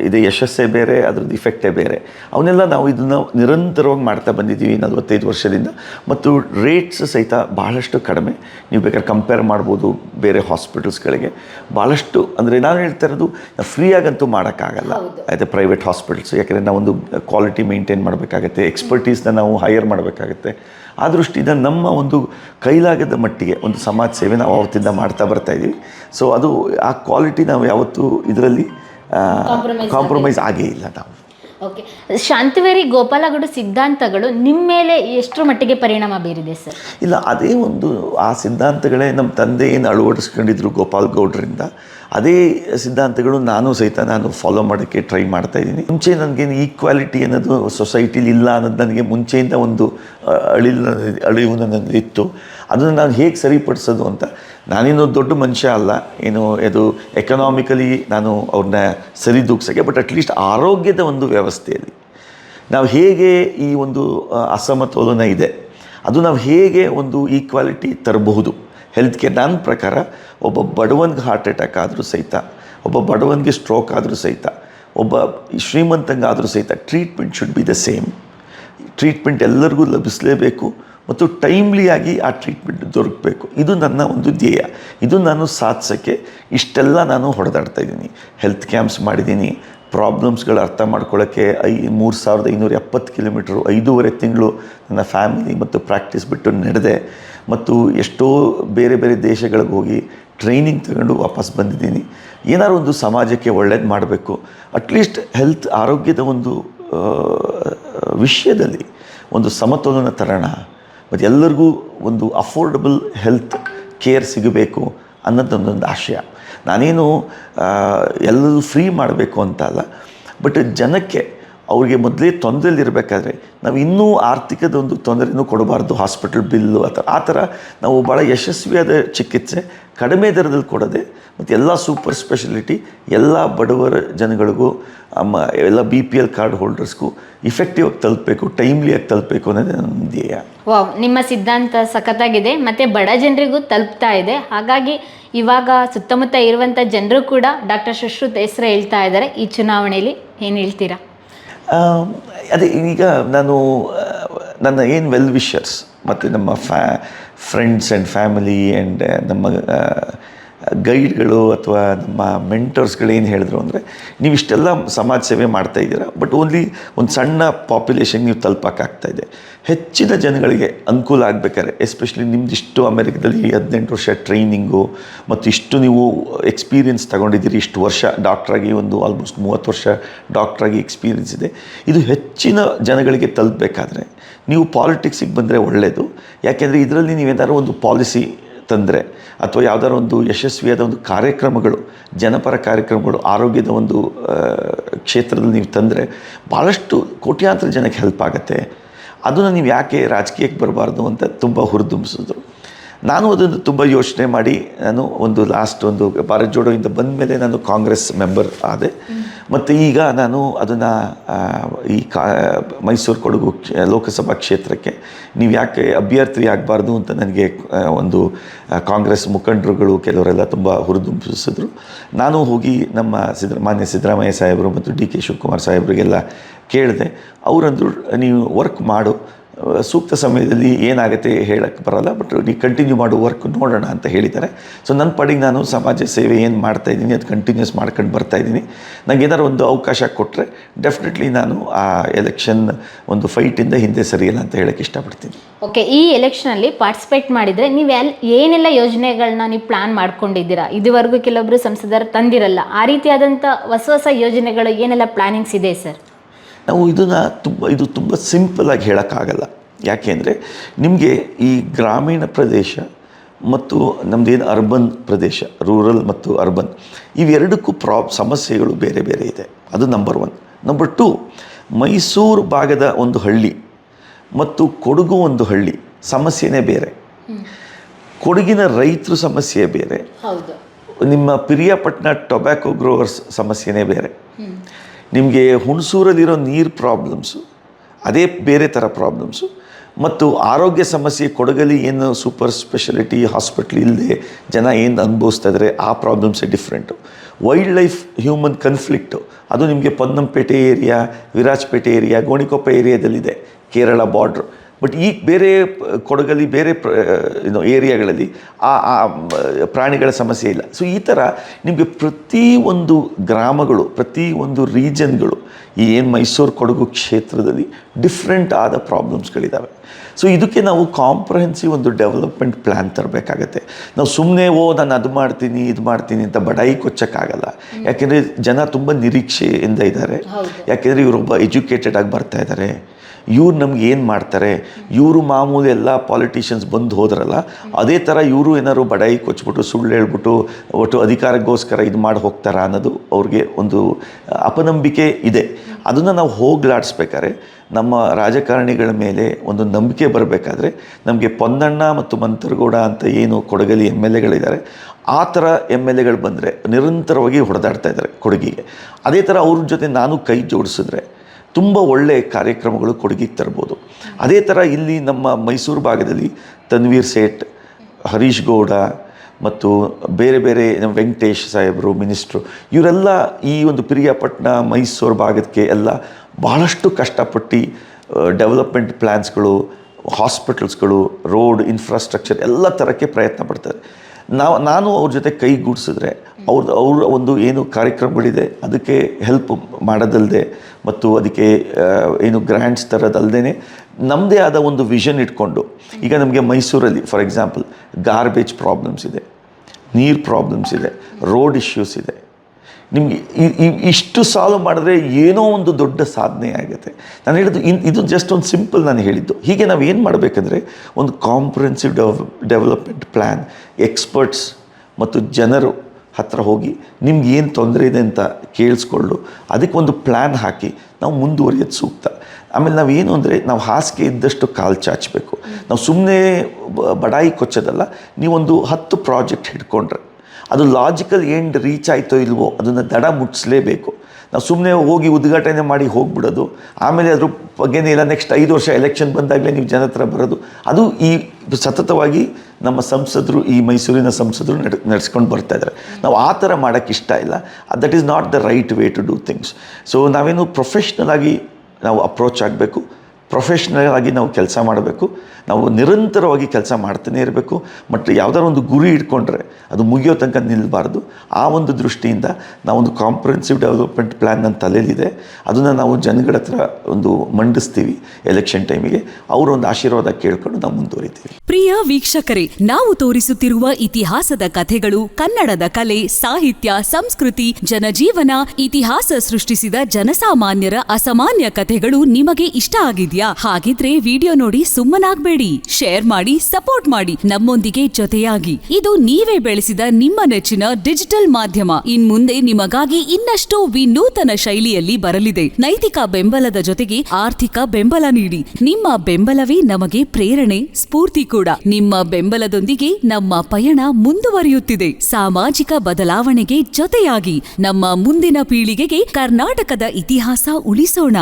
A: ಇದು ಯಶಸ್ಸೇ ಬೇರೆ ಅದ್ರದ್ದು ಇಫೆಕ್ಟೇ ಬೇರೆ. ಅವನ್ನೆಲ್ಲ ನಾವು ಇದನ್ನು ನಿರಂತರವಾಗಿ ಮಾಡ್ತಾ ಬಂದಿದ್ದೀವಿ ನಲವತ್ತೈದು ವರ್ಷದಿಂದ. ಮತ್ತು ರೇಟ್ಸ್ ಸಹಿತ ಭಾಳಷ್ಟು ಕಡಿಮೆ. ನೀವು ಬೇಕಾದ್ರೆ ಕಂಪೇರ್ ಮಾಡ್ಬೋದು ಬೇರೆ ಹಾಸ್ಪಿಟಲ್ಸ್ಗಳಿಗೆ ಭಾಳಷ್ಟು ಅಂದರೆ ನಾನು ಹೇಳ್ತಾ ಇರೋದು ಫ್ರೀಯಾಗಂತೂ ಮಾಡೋಕ್ಕಾಗಲ್ಲ. ಅದೇ ಪ್ರೈವೇಟ್ ಹಾಸ್ಪಿಟಲ್ಸ್ ಯಾಕೆಂದರೆ ನಾವೊಂದು ಕ್ವಾಲಿಟಿ ಮೇಂಟೈನ್ ಮಾಡಬೇಕಾಗತ್ತೆ. ಎಕ್ಸ್ಪರ್ಟೀಸ್ನ ನಾವು ಹೈಯರ್ ಮಾಡಬೇಕಾಗತ್ತೆ. ಆ ದೃಷ್ಟಿಯಿಂದ ನಮ್ಮ ಒಂದು ಕೈಲಾಗದ ಮಟ್ಟಿಗೆ ಒಂದು ಸಮಾಜ ಸೇವೆ ನಾವು ಅವತ್ತಿಂದ ಮಾಡ್ತಾ ಬರ್ತಾ ಇದ್ದೀವಿ ಸೊ ಅದು ಆ ಕ್ವಾಲಿಟಿ ನಾವು ಯಾವತ್ತೂ ಇದರಲ್ಲಿ ಕಾಂಪ್ರಮೈಸ್ ಆಗೇ ಇಲ್ಲ ನಾವು
B: ಓಕೆ ಶಾಂತಿವೇರಿ ಗೋಪಾಲಗೌಡ ಸಿದ್ಧಾಂತಗಳು ನಿಮ್ಮ ಮೇಲೆ ಎಷ್ಟರ ಮಟ್ಟಿಗೆ ಪರಿಣಾಮ ಬೀರಿದೆ ಸರ್
A: ಇಲ್ಲ ಅದೇ ಒಂದು ಆ ಸಿದ್ಧಾಂತಗಳೇ ನಮ್ಮ ತಂದೆ ಏನು ಅಳವಡಿಸ್ಕೊಂಡಿದ್ರು ಗೋಪಾಲ್ ಗೌಡ್ರಿಂದ ಅದೇ ಸಿದ್ಧಾಂತಗಳು ನಾನು ಸಹಿತ ನಾನು ಫಾಲೋ ಮಾಡೋಕ್ಕೆ ಟ್ರೈ ಮಾಡ್ತಾ ಇದ್ದೀನಿ. ಮುಂಚೆ ನನಗೇನು ಈಕ್ವಾಲಿಟಿ ಅನ್ನೋದು ಸೊಸೈಟಿಲಿ ಇಲ್ಲ ಅನ್ನೋದು ನನಗೆ ಮುಂಚೆಯಿಂದ ಒಂದು ಅಳಿಲ್ ಅಳಿವು ನನ್ನ ಇತ್ತು ಅದನ್ನು ನಾನು ಹೇಗೆ ಸರಿಪಡಿಸೋದು ಅಂತ ನಾನೇನು ದೊಡ್ಡ ಮನುಷ್ಯ ಅಲ್ಲ. ಏನು ಇದು ಎಕನಾಮಿಕಲಿ ನಾನು ಅವ್ರನ್ನ ಸರಿದೂಗ್ಸೋಕ್ಕೆ ಬಟ್ ಅಟ್ಲೀಸ್ಟ್ ಆರೋಗ್ಯದ ಒಂದು ವ್ಯವಸ್ಥೆಯಲ್ಲಿ. ನಾವು ಹೇಗೆ ಈ ಒಂದು ಅಸಮತೋಲನ ಇದೆ, ಅದು ನಾವು ಹೇಗೆ ಒಂದು ಈಕ್ವಾಲಿಟಿ ತರಬಹುದು? ಹೆಲ್ತ್ ಕೇರ್ ನನ್ನ ಪ್ರಕಾರ ಒಬ್ಬ ಬಡವನಿಗೆ ಹಾರ್ಟ್ ಅಟ್ಯಾಕ್ ಆದರೂ ಸಹಿತ, ಒಬ್ಬ ಬಡವನಿಗೆ ಸ್ಟ್ರೋಕ್ ಆದರೂ ಸಹಿತ, ಒಬ್ಬ ಶ್ರೀಮಂತಂಗಾದರೂ ಸಹಿತ treatment should be the same treatment ಎಲ್ಲರಿಗೂ ಲಭಿಸಲೇಬೇಕು. ಮತ್ತು ಟೈಮ್ಲಿಯಾಗಿ ಆ ಟ್ರೀಟ್ಮೆಂಟ್ ದೊರಕಬೇಕು. ಇದು ನನ್ನ ಒಂದು ಧ್ಯೇಯ. ಇದು ನಾನು ಸಾಧಿಸೋಕ್ಕೆ ಇಷ್ಟೆಲ್ಲ ನಾನು ಹೊಡೆದಾಡ್ತಾ ಇದ್ದೀನಿ. ಹೆಲ್ತ್ ಕ್ಯಾಂಪ್ಸ್ ಮಾಡಿದ್ದೀನಿ. ಪ್ರಾಬ್ಲಮ್ಸ್ಗಳು ಅರ್ಥ ಮಾಡ್ಕೊಳ್ಳೋಕ್ಕೆ ಐ ಮೂರು ಸಾವಿರದ ಐನೂರ ಎಪ್ಪತ್ತು ಕಿಲೋಮೀಟ್ರು ಐದೂವರೆ ತಿಂಗಳು ನನ್ನ ಫ್ಯಾಮಿಲಿ ಮತ್ತು ಪ್ರಾಕ್ಟೀಸ್ ಬಿಟ್ಟು ನಡೆದೆ. ಮತ್ತು ಎಷ್ಟೋ ಬೇರೆ ಬೇರೆ ದೇಶಗಳಿಗೆ ಹೋಗಿ ಟ್ರೈನಿಂಗ್ ತಗೊಂಡು ವಾಪಸ್ ಬಂದಿದ್ದೀನಿ. ಏನಾದ್ರು ಒಂದು ಸಮಾಜಕ್ಕೆ ಒಳ್ಳೇದು ಮಾಡಬೇಕು. ಅಟ್ಲೀಸ್ಟ್ ಹೆಲ್ತ್ ಆರೋಗ್ಯದ ಒಂದು ವಿಷಯದಲ್ಲಿ ಒಂದು ಸಮತೋಲನ ತರೋಣ. ಮತ್ತು ಎಲ್ಲರಿಗೂ ಒಂದು ಅಫೋರ್ಡಬಲ್ ಹೆಲ್ತ್ ಕೇರ್ ಸಿಗಬೇಕು ಅನ್ನೋದೊಂದೊಂದು ಆಶಯ. ನಾನೇನು ಎಲ್ಲರೂ ಫ್ರೀ ಮಾಡಬೇಕು ಅಂತ ಅಲ್ಲ ಬಟ್ ಜನಕ್ಕೆ ಅವ್ರಿಗೆ ಮೊದಲೇ ತೊಂದರೆಲಿರಬೇಕಾದ್ರೆ ನಾವು ಇನ್ನೂ ಆರ್ಥಿಕದ ಒಂದು ತೊಂದರೆನೂ ಕೊಡಬಾರ್ದು ಹಾಸ್ಪಿಟಲ್ ಬಿಲ್ಲು ಆ ಥರ. ಆ ಥರ ನಾವು ಭಾಳ ಯಶಸ್ವಿಯಾದ ಚಿಕಿತ್ಸೆ ಕಡಿಮೆ ದರದಲ್ಲಿ ಕೊಡದೆ ಮತ್ತು ಎಲ್ಲ ಸೂಪರ್ ಸ್ಪೆಷಾಲಿಟಿ ಎಲ್ಲ ಬಡವರ ಜನಗಳಿಗೂ, ಅಮ್ಮ, ಎಲ್ಲ ಬಿ ಪಿ ಎಲ್ ಕಾರ್ಡ್ ಹೋಲ್ಡರ್ಸ್ಗೂ ಇಫೆಕ್ಟಿವ್ ಆಗಿ ತಲುಪಬೇಕು ಟೈಮ್ಲಿಯಾಗಿ ತಲುಪಬೇಕು ಅನ್ನೋದೇ ನನ್ನ ಧ್ಯೇಯ.
B: ವಾವ್ ನಿಮ್ಮ ಸಿದ್ಧಾಂತ ಸಖತ್ತಾಗಿದೆ, ಮತ್ತು ಬಡ ಜನರಿಗೂ ತಲುಪ್ತಾ ಇದೆ. ಹಾಗಾಗಿ ಇವಾಗ ಸುತ್ತಮುತ್ತ ಇರುವಂಥ ಜನರು ಕೂಡ ಡಾಕ್ಟರ್ ಸುಶ್ರುತ್ ಹೆಸರು ಹೇಳ್ತಾ ಇದ್ದಾರೆ, ಈ ಚುನಾವಣೆಯಲ್ಲಿ ಏನು ಹೇಳ್ತೀರಾ?
A: ಅದೇ ಈಗ ನಾನು ನನ್ನ ಏನು ವೆಲ್ ವಿಷರ್ಸ್ ಮತ್ತು ನಮ್ಮ ಫ್ಯಾ ಫ್ರೆಂಡ್ಸ್ ಆ್ಯಂಡ್ ಫ್ಯಾಮಿಲಿ ಆ್ಯಂಡ್ ನಮ್ಮ ಗೈಡ್ಗಳು ಅಥವಾ ನಮ್ಮ ಮೆಂಟರ್ಸ್ಗಳು ಏನು ಹೇಳಿದ್ರು ಅಂದರೆ, ನೀವು ಇಷ್ಟೆಲ್ಲ ಸಮಾಜ ಸೇವೆ ಮಾಡ್ತಾ ಇದ್ದೀರಾ, ಬಟ್ ಓನ್ಲಿ ಒಂದು ಸಣ್ಣ ಪಾಪ್ಯುಲೇಷನ್ ನೀವು ತಲುಪಕ್ಕಾಗ್ತಾ ಇದೆ. ಹೆಚ್ಚಿನ ಜನಗಳಿಗೆ ಅನುಕೂಲ ಆಗಬೇಕಾದ್ರೆ, ಎಸ್ಪೆಷಲಿ ನಿಮ್ದು ಇಷ್ಟು ಅಮೆರಿಕದಲ್ಲಿ ಹದಿನೆಂಟು ವರ್ಷ ಟ್ರೈನಿಂಗು, ಮತ್ತು ಇಷ್ಟು ನೀವು ಎಕ್ಸ್ಪೀರಿಯನ್ಸ್ ತಗೊಂಡಿದ್ದೀರಿ, ಇಷ್ಟು ವರ್ಷ ಡಾಕ್ಟ್ರಾಗಿ ಒಂದು ಆಲ್ಮೋಸ್ಟ್ ಮೂವತ್ತು ವರ್ಷ ಡಾಕ್ಟ್ರಾಗಿ ಎಕ್ಸ್ಪೀರಿಯನ್ಸ್ ಇದೆ. ಇದು ಹೆಚ್ಚಿನ ಜನಗಳಿಗೆ ತಲುಪಬೇಕಾದ್ರೆ, ನೀವು ಪಾಲಿಟಿಕ್ಸಿಗೆ ಬಂದರೆ ಒಳ್ಳೆಯದು ಯಾಕೆಂದರೆ ಇದರಲ್ಲಿ ನೀವೇನಾದ್ರು ಒಂದು ಪಾಲಿಸಿ ತಂದರೆ ಅಥವಾ ಯಾವುದಾದ್ರು ಒಂದು ಯಶಸ್ವಿಯಾದ ಒಂದು ಕಾರ್ಯಕ್ರಮಗಳು, ಜನಪರ ಕಾರ್ಯಕ್ರಮಗಳು, ಆರೋಗ್ಯದ ಒಂದು ಕ್ಷೇತ್ರದಲ್ಲಿ ನೀವು ತಂದರೆ ಭಾಳಷ್ಟು ಕೋಟ್ಯಾಂತರ ಜನಕ್ಕೆ ಹೆಲ್ಪ್ ಆಗುತ್ತೆ. ಅದನ್ನು ನೀವು ಯಾಕೆ ರಾಜಕೀಯಕ್ಕೆ ಬರಬಾರ್ದು ಅಂತ ತುಂಬ ಹುರಿದುಂಬಿಸಿದ್ರು. ನಾನು ಅದನ್ನು ತುಂಬ ಯೋಚನೆ ಮಾಡಿ ನಾನು ಒಂದು ಲಾಸ್ಟ್ ಒಂದು ಭಾರತ್ ಜೋಡೋಯಿಂದ ಬಂದ ಮೇಲೆ ನಾನು ಕಾಂಗ್ರೆಸ್ ಮೆಂಬರ್ ಆದೆ. ಮತ್ತು ಈಗ ನಾನು ಅದನ್ನು ಈ ಕಾ, ಮೈಸೂರು ಕೊಡಗು ಲೋಕಸಭಾ ಕ್ಷೇತ್ರಕ್ಕೆ, ನೀವು ಯಾಕೆ ಅಭ್ಯರ್ಥಿ ಆಗಬಾರ್ದು ಅಂತ ನನಗೆ ಒಂದು ಕಾಂಗ್ರೆಸ್ ಮುಖಂಡರುಗಳು ಕೆಲವರೆಲ್ಲ ತುಂಬ ಹುರಿದುಂಬಿಸಿದ್ರು. ನಾನು ಹೋಗಿ ನಮ್ಮ ಸಿದ್ರ ಮಾನ್ಯ ಸಿದ್ದರಾಮಯ್ಯ ಸಾಹೇಬರು ಮತ್ತು ಡಿ ಕೆ ಶಿವಕುಮಾರ್ ಸಾಹೇಬರಿಗೆಲ್ಲ ಕೇಳಿದೆ, ಅವರಂದರು, ನೀವು ವರ್ಕ್ ಮಾಡು ಸೂಕ್ತ ಸಮಯದಲ್ಲಿ ಏನಾಗುತ್ತೆ ಹೇಳಕ್ಕೆ ಬರಲ್ಲ ಬಟ್ ನೀವು ಕಂಟಿನ್ಯೂ ಮಾಡೋ ವರ್ಕ್ ನೋಡೋಣ ಅಂತ ಹೇಳಿದ್ದಾರೆ. ಸೊ ನನ್ನ ಪಾಡಿಗೆ ನಾನು ಸಮಾಜ ಸೇವೆ ಏನು ಮಾಡ್ತಾ ಇದ್ದೀನಿ, ಅದು ಕಂಟಿನ್ಯೂಸ್ ಮಾಡ್ಕೊಂಡು ಬರ್ತಾ ಇದ್ದೀನಿ. ನನಗೆ ಏನಾದ್ರು ಒಂದು ಅವಕಾಶ ಕೊಟ್ಟರೆ ಡೆಫಿನೆಟ್ಲಿ ನಾನು ಆ ಎಲೆಕ್ಷನ್ ಒಂದು ಫೈಟಿಂದ ಹಿಂದೆ ಸರಿಯಲ್ಲ ಅಂತ ಹೇಳಕ್ಕೆ ಇಷ್ಟಪಡ್ತೀನಿ.
B: ಓಕೆ ಈ ಎಲೆಕ್ಷನಲ್ಲಿ ಪಾರ್ಟಿಸಿಪೇಟ್ ಮಾಡಿದರೆ ನೀವು ಎಲ್, ಏನೆಲ್ಲ ಯೋಜನೆಗಳನ್ನ ನೀವು ಪ್ಲಾನ್ ಮಾಡ್ಕೊಂಡಿದ್ದೀರಾ? ಇದುವರೆಗೂ ಕೆಲವೊಬ್ಬರು ಸಂಸದರು ತಂದಿರಲ್ಲ, ಆ ರೀತಿಯಾದಂಥ ಹೊಸ ಹೊಸ ಯೋಜನೆಗಳು ಏನೆಲ್ಲ ಪ್ಲಾನಿಂಗ್ಸ್ ಇದೆ ಸರ್
A: ನಾವು ಇದನ್ನು ತುಂಬ ಇದು ತುಂಬ ಸಿಂಪಲಾಗಿ ಹೇಳೋಕ್ಕಾಗಲ್ಲ. ಯಾಕೆಂದರೆ ನಿಮಗೆ ಈ ಗ್ರಾಮೀಣ ಪ್ರದೇಶ ಮತ್ತು ನಮ್ಮದೇನು ಅರ್ಬನ್ ಪ್ರದೇಶ ರೂರಲ್ ಮತ್ತು ಅರ್ಬನ್ ಇವೆರಡಕ್ಕೂ ಪ್ರಾಬ್ ಸಮಸ್ಯೆಗಳು ಬೇರೆ ಬೇರೆ ಇದೆ. ಅದು number one number two Mysuru ಭಾಗದ ಒಂದು ಹಳ್ಳಿ ಮತ್ತು ಕೊಡಗು ಒಂದು ಹಳ್ಳಿ ಸಮಸ್ಯೆನೇ ಬೇರೆ. ಕೊಡಗಿನ ರೈತರ ಸಮಸ್ಯೆ ಬೇರೆ. ನಿಮ್ಮ ಪಿರಿಯಾಪಟ್ಟಣ ಟೊಬ್ಯಾಕೋ ಗ್ರೋವರ್ಸ್ ಸಮಸ್ಯೆನೇ ಬೇರೆ. ನಿಮಗೆ ಹುಣಸೂರಲ್ಲಿರೋ ನೀರು ಪ್ರಾಬ್ಲಮ್ಸು ಅದೇ ಬೇರೆ ಥರ ಪ್ರಾಬ್ಲಮ್ಸು ಮತ್ತು ಆರೋಗ್ಯ ಸಮಸ್ಯೆ ಕೊಡಗಲಿ ಏನು ಸೂಪರ್ ಸ್ಪೆಷಾಲಿಟಿ ಹಾಸ್ಪಿಟ್ಲ್ ಇಲ್ಲದೆ ಜನ ಏನು ಅನುಭವಿಸ್ತಾ ಇದ್ದಾರೆ ಆ ಪ್ರಾಬ್ಲಮ್ಸೇ different wild life human conflict ಅದು ನಿಮಗೆ ಪೊನ್ನಂಪೇಟೆ ಏರಿಯಾ ವಿರಾಜಪೇಟೆ ಏರಿಯಾ ಗೋಣಿಕೊಪ್ಪ ಏರಿಯಾದಲ್ಲಿದೆ ಕೇರಳ ಬಾರ್ಡ್ರ್ ಬಟ್ ಈಗ ಬೇರೆ ಕೊಡಗಲ್ಲಿ ಬೇರೆ ಪ್ರ ಏನು ಏರಿಯಾಗಳಲ್ಲಿ ಆ ಆ ಪ್ರಾಣಿಗಳ ಸಮಸ್ಯೆ ಇಲ್ಲ. ಸೊ ಈ ಥರ ನಿಮಗೆ ಪ್ರತಿ ಒಂದು ಗ್ರಾಮಗಳು ಪ್ರತಿ ಒಂದು ರೀಜನ್ಗಳು ಈ ಏನು ಮೈಸೂರು ಕೊಡಗು ಕ್ಷೇತ್ರದಲ್ಲಿ ಡಿಫ್ರೆಂಟ್ ಆದ ಪ್ರಾಬ್ಲಮ್ಸ್ಗಳಿದ್ದಾವೆ ಸೊ ಇದಕ್ಕೆ ನಾವು ಕಾಂಪ್ರಹೆನ್ಸಿವ್ ಒಂದು ಡೆವಲಪ್ಮೆಂಟ್ ಪ್ಲ್ಯಾನ್ ತರಬೇಕಾಗತ್ತೆ. ನಾವು ಸುಮ್ಮನೆ ಓ ನಾನು ಅದು ಮಾಡ್ತೀನಿ ಇದು ಮಾಡ್ತೀನಿ ಅಂತ ಬಡಾಯಿ ಕೊಚ್ಚಕ್ಕಾಗಲ್ಲ. ಯಾಕೆಂದರೆ ಜನ ತುಂಬ ನಿರೀಕ್ಷೆಯಿಂದ ಇದ್ದಾರೆ. ಯಾಕೆಂದರೆ ಇವರೊಬ್ಬ ಎಜುಕೇಟೆಡ್ ಆಗಿ ಬರ್ತಾ ಇದ್ದಾರೆ. ಇವ್ರು ನಮ್ಗೆ ಏನು ಮಾಡ್ತಾರೆ? ಇವರು ಮಾಮೂಲಿ ಎಲ್ಲ ಪಾಲಿಟಿಷಿಯನ್ಸ್ ಬಂದು ಹೋದ್ರಲ್ಲ, ಅದೇ ಥರ ಇವರು ಏನಾದ್ರು ಬಡಾಯಿ ಕೊಚ್ಬಿಟ್ಟು ಸುಳ್ಳು ಹೇಳ್ಬಿಟ್ಟು ಒಟ್ಟು ಅಧಿಕಾರಕ್ಕೋಸ್ಕರ ಇದು ಮಾಡಿ ಹೋಗ್ತಾರ ಅನ್ನೋದು ಅವ್ರಿಗೆ ಒಂದು ಅಪನಂಬಿಕೆ ಇದೆ. ಅದನ್ನು ನಾವು ಹೋಗ್ಲಾಡಿಸ್ಬೇಕಾದ್ರೆ ನಮ್ಮ ರಾಜಕಾರಣಿಗಳ ಮೇಲೆ ಒಂದು ನಂಬಿಕೆ ಬರಬೇಕಾದ್ರೆ ನಮಗೆ ಪೊನ್ನಣ್ಣ ಮತ್ತು ಮಂತ್ರಗೌಡ ಅಂತ ಏನು ಕೊಡಗಲಿ ಎಂ ಎಲ್ ಎಗಳಿದ್ದಾರೆ, ಆ ಥರ ಎಂ ಎಲ್ ಎಗಳು ಬಂದರೆ ನಿರಂತರವಾಗಿ ಹೊಡೆದಾಡ್ತಾ ಇದ್ದಾರೆ ಕೊಡಗಿಗೆ. ಅದೇ ಥರ ಅವ್ರ ಜೊತೆ ನಾನು ಕೈ ಜೋಡಿಸಿದ್ರೆ ತುಂಬ ಒಳ್ಳೆಯ ಕಾರ್ಯಕ್ರಮಗಳು ಕೊಡುಗೆಗೆ ತರ್ಬೋದು. ಅದೇ ಥರ ಇಲ್ಲಿ ನಮ್ಮ ಮೈಸೂರು ಭಾಗದಲ್ಲಿ ತನ್ವೀರ್ ಸೇಠ್, ಹರೀಶ್ ಗೌಡ ಮತ್ತು ಬೇರೆ ಬೇರೆ ನಮ್ಮ ವೆಂಕಟೇಶ್ ಸಾಹೇಬರು, ಮಿನಿಸ್ಟ್ರು ಇವರೆಲ್ಲ ಈ ಒಂದು ಪಿರಿಯಾಪಟ್ಟಣ, ಮೈಸೂರು ಭಾಗಕ್ಕೆ ಎಲ್ಲ ಭಾಳಷ್ಟು ಕಷ್ಟಪಟ್ಟು ಡೆವಲಪ್ಮೆಂಟ್ ಪ್ಲ್ಯಾನ್ಸ್ಗಳು ಹಾಸ್ಪಿಟಲ್ಸ್ಗಳು, ರೋಡ್, ಇನ್ಫ್ರಾಸ್ಟ್ರಕ್ಚರ್ ಎಲ್ಲ ಥರಕ್ಕೆ ಪ್ರಯತ್ನ ಪಡ್ತಾರೆ. ನಾವು, ನಾನು ಅವ್ರ ಜೊತೆ ಕೈಗೂಡಿಸಿದ್ರೆ ಅವ್ರದ್ದು ಅವ್ರ ಒಂದು ಏನು ಕಾರ್ಯಕ್ರಮಗಳಿದೆ, ಅದಕ್ಕೆ ಹೆಲ್ಪ್ ಮಾಡೋದಲ್ಲದೆ ಮತ್ತು ಅದಕ್ಕೆ ಏನು ಗ್ರ್ಯಾಂಡ್ಸ್ ಥರದಲ್ಲದೇ ನಮ್ಮದೇ ಆದ ಒಂದು ವಿಷನ್ ಇಟ್ಕೊಂಡು. ಈಗ ನಮಗೆ ಮೈಸೂರಲ್ಲಿ ಫಾರ್ ಎಕ್ಸಾಂಪಲ್ ಗಾರ್ಬೇಜ್ ಪ್ರಾಬ್ಲಮ್ಸ್ ಇದೆ, ನೀರು ಪ್ರಾಬ್ಲಮ್ಸ್ ಇದೆ ರೋಡ್ ಇಶ್ಯೂಸ್ ಇದೆ. ನಿಮಗೆ ಇಷ್ಟು ಸಾಲ್ವ್ ಮಾಡಿದ್ರೆ ಏನೋ ಒಂದು ದೊಡ್ಡ ಸಾಧನೆ ಆಗುತ್ತೆ. ನಾನು ಹೇಳಿದ್ದು ಇನ್, ಇದು ಜಸ್ಟ್ ಒಂದು ಸಿಂಪಲ್ ನಾನು ಹೇಳಿದ್ದು. ಹೀಗೆ ನಾವು ಏನು ಮಾಡಬೇಕಂದ್ರೆ ಒಂದು comprehensive dev development plan experts ಮತ್ತು ಜನರು ಹತ್ರ ಹೋಗಿ ನಿಮ್ಗೆ ಏನು ತೊಂದರೆ ಇದೆ ಅಂತ ಕೇಳಿಸ್ಕೊಳ್ಳು ಅದಕ್ಕೆ ಒಂದು ಪ್ಲ್ಯಾನ್ ಹಾಕಿ. ನಾವು ಮುಂದುವರಿಯೋದು ಸೂಕ್ತ. ಆಮೇಲೆ ನಾವೇನು ಅಂದರೆ ನಾವು ಹಾಸಿಗೆ ಇದ್ದಷ್ಟು ಕಾಲು ಚಾಚಬೇಕು. ನಾವು ಸುಮ್ಮನೆ ಬಡಾಯಿ ಕೊಚ್ಚೋದಲ್ಲ, ನೀವೊಂದು ಹತ್ತು ಪ್ರಾಜೆಕ್ಟ್ ಹಿಡ್ಕೊಂಡ್ರೆ. ಅದು ಲಾಜಿಕಲ್ ಎಂಡ್ ರೀಚ್ ಆಯಿತೋ ಇಲ್ವೋ, ಅದನ್ನು ದಡ ಮುಟ್ಟಿಸಲೇಬೇಕು ನಾವು ಸುಮ್ಮನೆ ಹೋಗಿ ಉದ್ಘಾಟನೆ ಮಾಡಿ ಹೋಗ್ಬಿಡೋದು. ಆಮೇಲೆ ಅದ್ರ ಬಗ್ಗೆನೇ ಇಲ್ಲ ನೆಕ್ಸ್ಟ್ ಐದು ವರ್ಷ ಎಲೆಕ್ಷನ್ ಬಂದಾಗಲೇ ನೀವು ಜನ ಹತ್ರ ಬರೋದು. ಅದು ಈ ಸತತವಾಗಿ ನಮ್ಮ ಸಂಸದರು ಈ ಮೈಸೂರಿನ ಸಂಸದರು ನಡ್, ನಡೆಸ್ಕೊಂಡು ಬರ್ತಾ ಇದ್ದಾರೆ. ನಾವು ಆ ಥರ ಮಾಡೋಕ್ಕೆ ಇಷ್ಟ ಇಲ್ಲ. That is not the right way to do things so ನಾವೇನು ಪ್ರೊಫೆಷ್ನಲ್ ಆಗಿ ನಾವು ಅಪ್ರೋಚ್ ಆಗಬೇಕು. ಪ್ರೊಫೆಷ್ನಲ್ ಆಗಿ ನಾವು ಕೆಲಸ ಮಾಡಬೇಕು. ನಾವು ನಿರಂತರವಾಗಿ ಕೆಲಸ ಮಾಡ್ತಾನೆ ಇರಬೇಕು. ಮತ್ತು ಯಾವುದಾದ್ರು ಒಂದು ಗುರಿ ಇಟ್ಕೊಂಡ್ರೆ ಅದು ಮುಗಿಯೋ ತನಕ ನಿಲ್ಲಬಾರ್ದು ಆ ಒಂದು ದೃಷ್ಟಿಯಿಂದ ನಾವೊಂದು ಕಾಂಪ್ರಹೆನ್ಸಿವ್ ಡೆವಲಪ್ಮೆಂಟ್ ಪ್ಲ್ಯಾನ್ ನನ್ನ ತಲೆಯಲ್ಲಿದೆ. ಅದನ್ನು ನಾವು ಜನಗಳ ಹತ್ರ ಒಂದು ಮಂಡಿಸ್ತೀವಿ ಎಲೆಕ್ಷನ್ ಟೈಮಿಗೆ ಅವರು ಒಂದು ಆಶೀರ್ವಾದ ಕೇಳ್ಕೊಂಡು ನಾವು ಮುಂದುವರಿತೀವಿ.
C: ಪ್ರಿಯ ವೀಕ್ಷಕರೇ, ನಾವು ತೋರಿಸುತ್ತಿರುವ ಇತಿಹಾಸದ ಕಥೆಗಳು, ಕನ್ನಡದ ಕಲೆ, ಸಾಹಿತ್ಯ, ಸಂಸ್ಕೃತಿ, ಜನಜೀವನ, ಇತಿಹಾಸ ಸೃಷ್ಟಿಸಿದ ಜನಸಾಮಾನ್ಯರ ಅಸಾಮಾನ್ಯ ಕಥೆಗಳು ನಿಮಗೆ ಇಷ್ಟ ಆಗಿದ್ಯಾ? ಹಾಗಿದ್ರೆ ವಿಡಿಯೋ ನೋಡಿ ಸುಮ್ಮನಾಗ್ಬೇಡಿ. ಶೇರ್ ಮಾಡಿ, ಸಪೋರ್ಟ್ ಮಾಡಿ. ನಮ್ಮೊಂದಿಗೆ ಜೊತೆಯಾಗಿ. ಇದು ನೀವೇ ಬೆಳೆಸಿದ ನಿಮ್ಮ ನೆಚ್ಚಿನ ಡಿಜಿಟಲ್ ಮಾಧ್ಯಮ. ಇನ್ಮುಂದೆ ನಿಮಗಾಗಿ ಇನ್ನಷ್ಟು ವಿನೂತನ ಶೈಲಿಯಲ್ಲಿ ಬರಲಿದೆ. ನೈತಿಕ ಬೆಂಬಲದ ಜೊತೆಗೆ ಆರ್ಥಿಕ ಬೆಂಬಲ ನೀಡಿ. ನಿಮ್ಮ ಬೆಂಬಲವೇ ನಮಗೆ ಪ್ರೇರಣೆ, ಸ್ಫೂರ್ತಿ ಕೂಡ. ನಿಮ್ಮ ಬೆಂಬಲದೊಂದಿಗೆ ನಮ್ಮ ಪಯಣ ಮುಂದುವರಿಯುತ್ತಿದೆ. ಸಾಮಾಜಿಕ ಬದಲಾವಣೆಗೆ ಜೊತೆಯಾಗಿ. ನಮ್ಮ ಮುಂದಿನ ಪೀಳಿಗೆಗೆ ಕರ್ನಾಟಕದ ಇತಿಹಾಸ ಉಳಿಸೋಣ.